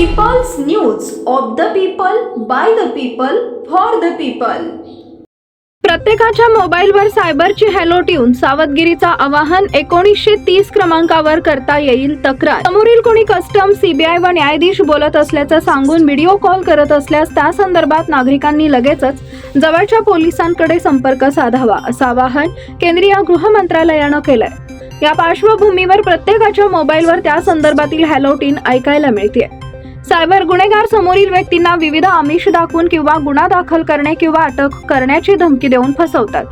News of the people by the people for the people प्रत्येकाच्या मोबाईलवर सायबरची hello tune सावधगिरीचा आवाहन एकोणीसशे तीस क्रमांकावर करता येईल तक्रार. समोरील कोणी कस्टम सीबीआय व न्यायाधीश बोलत असल्याचं सांगून व्हिडिओ कॉल करत असल्यास त्या संदर्भात नागरिकांनी लगेचच जवळच्या पोलिसांकडे संपर्क साधावा असं आवाहन केंद्रीय गृह मंत्रालयानं केलंय. या पार्श्वभूमीवर प्रत्येकाच्या मोबाईलवर त्या संदर्भातील हॅलो ट्यून ऐकायला मिळते सायबर गुन्हेगार समोरील व्यक्तींना विविध आमिष दाखवून किंवा गुन्हा दाखल करणे किंवा अटक करण्याची धमकी देऊन फसवतात.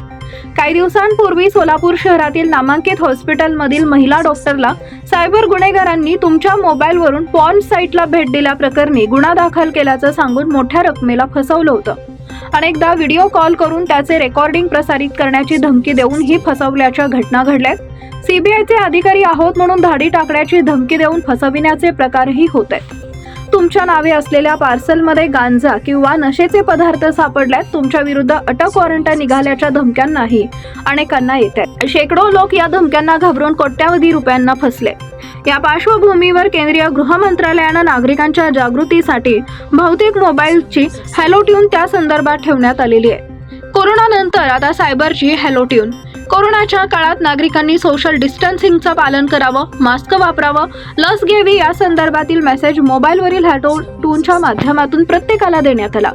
काही दिवसांपूर्वी सोलापूर शहरातील नामांकित हॉस्पिटलमधील महिला डॉक्टरला सायबर गुन्हेगारांनी तुमच्या मोबाईलवरून पॉर्न साईटला भेट दिल्याप्रकरणी गुन्हा दाखल केल्याचं सांगून मोठ्या रकमेला फसवलं होतं. अनेकदा व्हिडिओ कॉल करून त्याचे रेकॉर्डिंग प्रसारित करण्याची धमकी देऊन ही फसवल्याच्या घटना घडल्यात. सीबीआयचे अधिकारी आहोत म्हणून धाडी टाकण्याची धमकी देऊन फसविण्याचे प्रकारही होत आहेत. तुमच्या नावे असलेल्या पार्सलमध्ये गांजा किंवा नशेचे पदार्थ सापडल्यात तुमच्या विरुद्ध अटक वॉरंट निघाल्याच्या धमक्यांनाही अनेकांना येत आहेत. शेकडो लोक या धमक्यांना घाबरून कोट्यावधी रुपयांना फसले. या पार्श्वभूमीवर केंद्रीय गृह मंत्रालयानं नागरिकांच्या जागृतीसाठी बहुतेक मोबाईलची हॅलो ट्यून त्या संदर्भात ठेवण्यात आलेली आहे. कोरोनानंतर आता सायबरची हॅलो ट्यून. कोरोनाच्या काळात नागरिकांनी सोशल डिस्टन्सिंगचं पालन करावं मास्क वापरावं लस घ्यावी या संदर्भातील मेसेज मोबाईलवरील हॅटो टूनच्या माध्यमातून प्रत्येकाला देण्यात आला.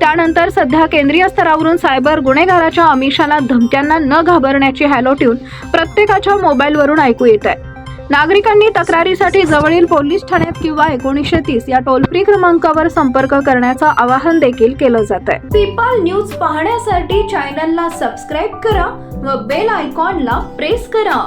त्यानंतर सध्या केंद्रीय स्तरावरून सायबर गुन्हेगाराच्या अमिषाला धमक्यांना न घाबरण्याची हॅलो ट्यून प्रत्येकाच्या मोबाईलवरून ऐकू येत आहे. नागरिकांनी तक्रारीसाठी जवळील पोलीस ठाण्यात किंवा एकोणीसशे तीस या टोल फ्री क्रमांकावर संपर्क करण्याचं आवाहन देखील केलं जात आहे. पीपल न्यूज पाहण्यासाठी चॅनलला सबस्क्राईब करा व बेल आयकॉनला प्रेस करा.